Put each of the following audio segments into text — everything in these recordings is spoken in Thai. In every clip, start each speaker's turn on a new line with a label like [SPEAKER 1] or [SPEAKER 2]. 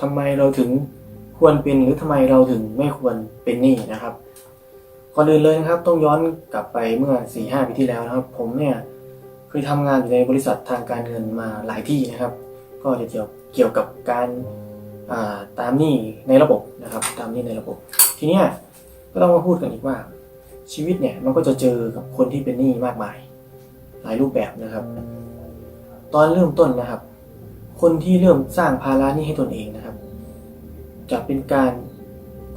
[SPEAKER 1] ทำไมเราถึงควรเป็นหรือทำไมเราถึงไม่ควรเป็นหนี้นะครับก่อนอื่นเลยนะครับต้องย้อนกลับไปเมื่อ4ีหปีที่แล้วนะครับ ผมเนี่ยเคยทำงานอยู่ในบริษัททางการเงินมาหลายที่นะครับ ก็จะเกี่ยวเกี่ยวกับการาตามหนี้ในระบบนะครับ ตามหนี้ในระบบ ทีเนี้ยก็ต้องมาพูดกันอีกว่า ชีวิตเนี่ยมันก็จะเจอกับคนที่เป็นหนี้มากมาย หลายรูปแบบนะครับ ตอนเริ่มต้นนะครับ คนที่เริ่มสร้างภาระหนี้ให้ตนเองนะครับ จะเป็นการ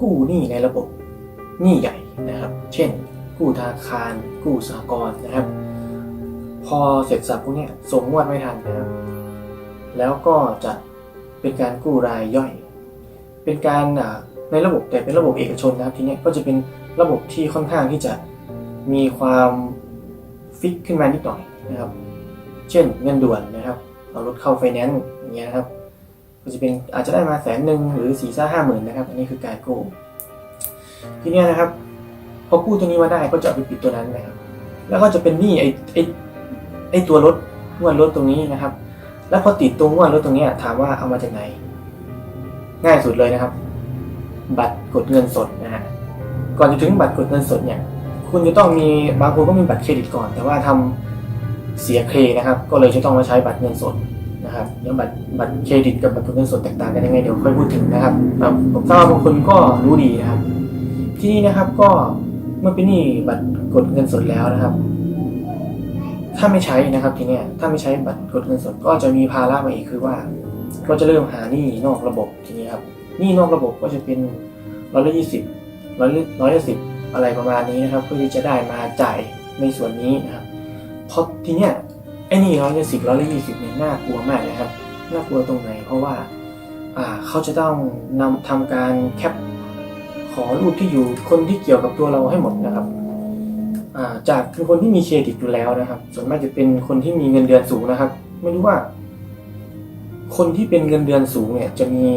[SPEAKER 1] กู้หนี้ในระบบหนี้ใหญ่นะครับ เช่น กู้ธนาคาร กู้สหกรณ์นะครับ พอเสร็จสับพวกนี้ส่งงวดไม่ทันนะครับ แล้วก็จะเป็นการกู้รายย่อย เป็นการในระบบแต่เป็นระบบเอกชนนะครับทีนี้ก็จะเป็นระบบที่ค่อนข้างที่จะมีความฟิกขึ้นมานิดหน่อยนะครับ เช่นเงินด่วนนะครับ เอารถเข้าไฟแนนซ์อย่างเงี้ยนะครับก็จะเป็นอาจจะได้มาแสนหนึ่งหรือสี่ซ่าห้าหมื่นนะครับ อันนี้คือการกู้ทีเนี้ยนะครับพอกู้ตัวนี้มาได้ก็จะเอาไปปิดตัวนั้นนะครับ แล้วก็จะเป็นหนี้ไอ้ไอ้ไอ้ตัวรถงวดรถตรงนี้นะครับ แล้วพอติดตัวงวดรถตรงเนี้ยถามว่าเอามาจากไหน ง่ายสุดเลยนะครับ บัตรกดเงินสดนะฮะก่อนจะถึงบัตรกดเงินสดเนี่ย คุณจะต้องมีบางคนก็มีบัตรเครดิตก่อน แต่ว่าทำ เสียเครนะครับ ก็เลยจะต้องมาใช้บัตรเงินสดนะครับเดี๋ยวบัตรบัตรเครดิตกับบัตรเงินสดแตกต่างกันยังไงเดี๋ยวค่อยพูดถึงนะครับผมทราบว่าบางคนก็รู้ดีนะครับ ที่นี่นะครับก็เมื่อเป็นหนี้บัตรกดเงินสดแล้วนะครับ ถ้าไม่ใช้นะครับทีเนี้ยถ้าไม่ใช้บัตรกดเงินสดก็จะมีภาระมาอีกคือว่า ก็จะเริ่มหานี้นอกระบบทีนี้ครับนี้นอกระบบก็จะเป็นร้อยละยี่สิบร้อยละร้อยละสิบอะไรประมาณนี้นะครับ เพื่อที่จะได้มาจ่ายในส่วนนี้นะครับ พราะทีเนี้ยไอ้หนี่ร้อยละสิบร้อยละยี่สิบเนี่ยน่ากลัวมากนะครับน่ากลัวตรงไหนเพราะว่าอ่าเขาจะต้องนำทำการแคปขอรูปที่อยู่คนที่เกี่ยวกับตัวเราให้หมดนะครับอ่าจากเป็นคนที่มีเครดิตอยู่แล้วนะครับ ส่วนมากจะเป็นคนที่มีเงินเดือนสูงนะครับ ไม่รู้ว่า คนที่เป็นเงินเดือนสูงเนี่ย จะมี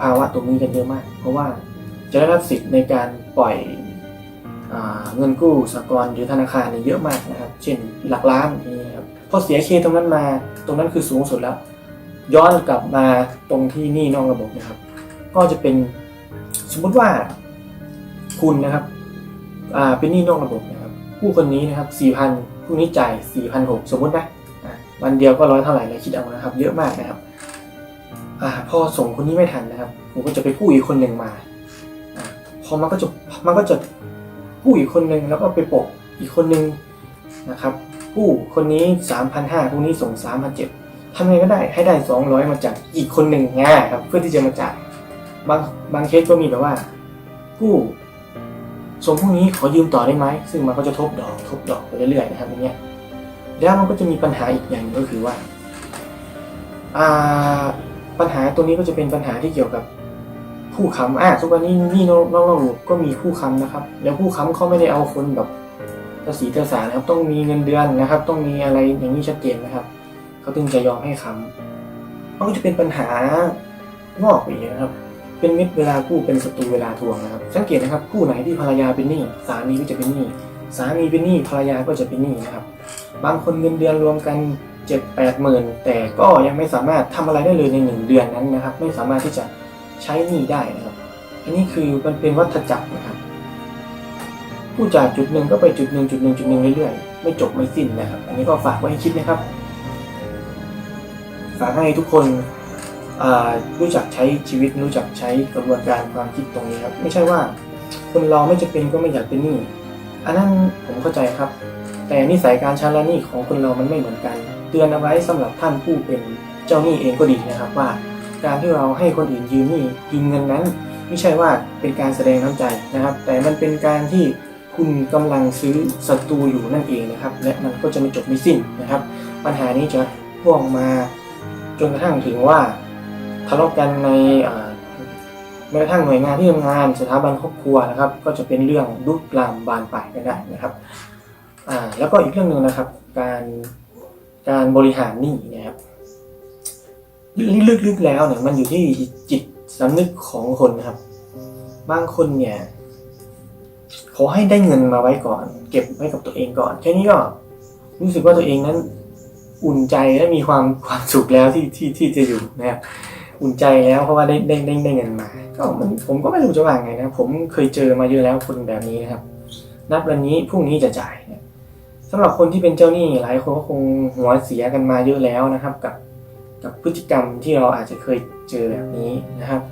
[SPEAKER 1] ภาวะตรงนี้กันเยอะมาก เพราะว่าจะได้รับสิทธิ์ในการปล่อย เงินกู้สหกรหรือธนาคารเนี่ยเยอะมากนะครับ เช่นหลักล้านนี้ครับพอเสียเคตรงนั้นมาตรงนั้นคือสูงสุดแล้ว ย้อนกลับมาตรงที่หนี้นอกระบบนะครับ ก็จะเป็นสมมุติว่าคุณนะครับเป็นหนี้นอกระบบนะครับ ผู้คนนี้นะครับสี่พันผู้นี้จ่ายสี่พันหกสมมตินะวันเดียวก็ร้อยเท่าไหร่เลยคิดเอานะครับ เยอะมากนะครับอพอส่งคนนี้ไม่ทันนะครับผมก็จะไปกู้อีกคนหนึ่งมาอพอมันก็จะมันก็จะ กู้อีกคนหนึ่งแล้วก็ไปโปะอีกคนหนึ่งนะครับกู้คนนี้สามพันห้าคนนี้ส่งสามพันเจ็ดทำไงก็ได้ให้ได้สองร้อยมาจากอีกคนหนึ่งง่ายครับเพื่อที่จะมาจ่ายบางบางเคสก็มีแบบว่า กู้ส่งพวกนี้ขอยืมต่อได้ไหมซึ่งมันก็จะทบดอกทบดอกไปเรื่อยๆนะครับอย่างเงี้ยแล้วมันก็จะมีปัญหาอีกอย่างก็คือว่าอ่าปัญหาตัวนี้ก็จะเป็นปัญหาที่เกี่ยวกับ ผู้ค้ำอะทุกวันนี้นี่น้องน้องเราก็มีผู้ค้ำนะครับ แล้วผู้ค้ำเขาไม่ได้เอาคนแบบภาษีเตสารนะครับ ต้องมีเงินเดือนนะครับ ต้องมีอะไรอย่างนี้ชัดเจนนะครับเขาถึงจะยอมให้ค้ำมันก็จะเป็นปัญหางอกไปอีกนะครับ เป็นมิตรเวลากู้เป็นศัตรูเวลาทวงนะครับ สังเกตนะครับคู่ไหนที่ภรรยาเป็นหนี้สามีก็จะเป็นหนี้สามีเป็นหนี้ภรรยาก็จะเป็นหนี้นะครับ บางคนเงินเดือนรวมกันเจ็ดแปดหมื่นแต่ก็ยังไม่สามารถทำอะไรได้เลยในหนึ่งเดือนนั้นนะครับ ไม่สามารถที่จะ ใช้หนี้ได้นะครับ อันนี้คือมันเป็นวัฏจักรนะครับ ผู้จากจุดหนึ่งก็ไปจุดหนึ่งจุดหนึ่งจุดหนึ่งเรื่อยๆไม่จบไม่สิ้นนะครับ อันนี้ก็ฝากไว้ให้คิดนะครับ ฝากให้ทุกคนรู้จักใช้ชีวิตรู้จักใช้กระบวนการความคิดตรงนี้ครับ ไม่ใช่ว่าคนเราไม่จะเป็นก็ไม่อยากเป็นหนี้อันนั้นผมเข้าใจครับ แต่นิสัยการชำระหนี้ของคนเรามันไม่เหมือนกัน เตือนเอาไว้สำหรับท่านผู้เป็นเจ้าหนี้เองก็ดีนะครับว่า การที่เราให้คนอื่นยืมนี้ยืมเงินนั้น ไม่ใช่ว่าเป็นการแสดงน้ำใจนะครับ แต่มันเป็นการที่คุณกำลังซื้อศัตรูอยู่นั่นเองนะครับ และมันก็จะไม่จบไม่สิ้นนะครับ ปัญหานี้จะพ่วงมาจนกระทั่งถึงว่าทะเลาะกันในแม้กระทั่งหน่วยงานที่ทำงานสถาบันครอบครัวนะครับ ก็จะเป็นเรื่องลุกลามบานปลายกันได้นะครับอ่าแล้วก็อีกเรื่องหนึ่งนะครับ การการบริหารหนี้เนะครับ ลึกๆแล้วเนี่ยมันอยู่ที่จิตสำนึกของคนครับ บางคนเนี่ยขอให้ได้เงินมาไว้ก่อน เก็บไว้กับตัวเองก่อนแค่นี้ก็รู้สึกว่าตัวเองนั้นอุ่นใจและมีความความสุขแล้วที่ที่ที่จะอยู่นะครับอุ่นใจแล้วเพราะว่าได้ได้ได้ได้เงินมา ก็มันผมก็ไม่รู้จะว่าไงนะ ผมเคยเจอมาเยอะแล้วคนแบบนี้นะครับ นับวันนี้พรุ่งนี้จะจ่ายเนี่ยสำหรับคนที่เป็นเจ้าหนี้หลายคนก็คงหัวเสียกันมาเยอะแล้วนะครับ กับ กับพฤติกรรมที่เราอาจจะเคยเจอแบบนี้นะครับ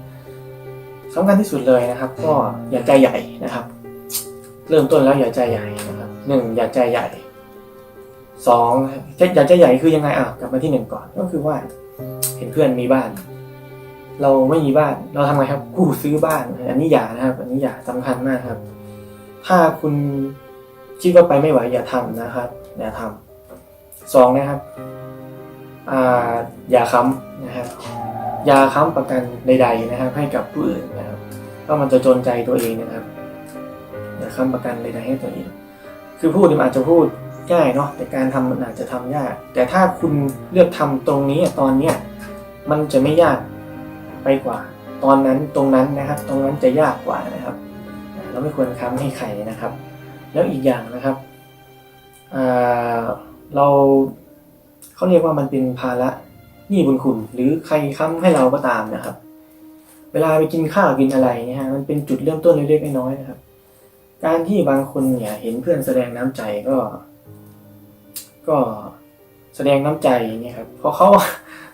[SPEAKER 1] สำคัญที่สุดเลยนะครับ ก็อย่าใจใหญ่นะครับ เริ่มต้นแล้วอย่าใจใหญ่นะครับหนึ่งอย่าใจใหญ่สองอย่าใจใหญ่คือยังไงอะกลับมาที่หนึ่งก่อนก็คือว่า เห็นเพื่อนมีบ้าน เราไม่มีบ้านเราทำไงครับ กู้ซื้อบ้าน อันนี้อย่านะครับ อันนี้อย่าสำคัญมากครับ ถ้าคุณคิดว่าไปไม่ไหวอย่าทำนะครับอย่าทำสองนะครับ ย่าค้ำนะครับอย่าค้ำประกันใด ๆนะครับ ให้กับผู้อื่นนะครับเพราะมันจะจนใจตัวเองนะครับอย่าค้ำประกันใดๆให้ตัวเองคือพูดทีมันอาจจะพูดง่ายเนาะแต่การทำมันอาจจะทำยาก แต่ถ้าคุณเลือกทำตรงนี้ตอนเนี้ยมันจะไม่ยากไปกว่า ตอนนั้นตรงนั้นนะครับ ตรงนั้นจะยากกว่านะครับเราไม่ควรค้ำให้ใครนะครับ แล้วอีกอย่างนะครับเรา เขาเรียกว่ามันเป็นภาระหนี้บุญคุณ หรือใครค้ำให้เราก็ตามนะครับ เวลาไปกินข้าวกินอะไรเนี่ยฮะมันเป็นจุดเริ่มต้นเล็กๆน้อยๆนะครับ การที่บางคนเนี่ยเห็นเพื่อนแสดงน้ำใจก็ ก็แสดงน้ำใจเนี่ยครับเพราะเขา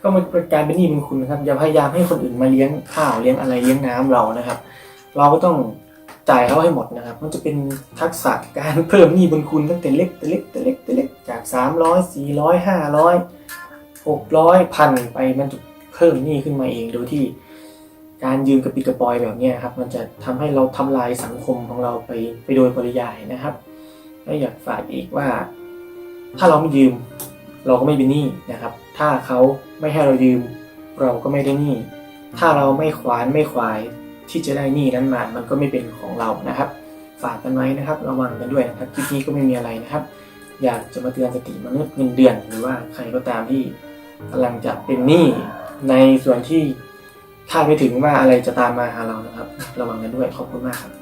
[SPEAKER 1] ก็มันเป็นการเป็นหนี้บุญคุณนะครับอย่าพยายามให้คนอื่นมาเลี้ยงข้าวเลี้ยงอะไรเลี้ยงน้ำเรานะครับ เราก็ต้องจ่ายเขาให้หมดนะครับ มันจะเป็นทักษะการเพิ่มหนี้บุญคุณตั้งแต่เล็กแต่เล็กแต่เล็กแต่เล็ก กสามร้อยสี่ร้อยห้าร้อยหกร้อยพันไปมันจะเพิ่มหนี้ขึ้นมาเองโดยที่การยืมกระปิดกระปอยแบบนี้ครับมันจะทำให้เราทำลายสังคมของเราไปไปโดยปริยายนะครับและอยากฝากอีกว่า ถ้าเราไม่ยืม เราก็ไม่เป็นหนี้นะครับ ถ้าเขาไม่ให้เรายืม เราก็ไม่ได้หนี้ถ้าเราไม่ขวานไม่ขวายที่จะได้หนี้นั้นมา มันก็ไม่เป็นของเรานะครับ ฝากกันไว้นะครับ ระวังกันด้วยนะครับคลิปนี้ก็ไม่มีอะไรนะครับ อยากจะมาเตือนสติมนุษย์เงินเดือน หรือว่าใครก็ตามที่กำลังจะเป็นหนี้ในส่วนที่คาดไม่ถึงว่าอะไรจะตามมาหาเรานะครับ ระวังกันด้วยขอบคุณมากครับ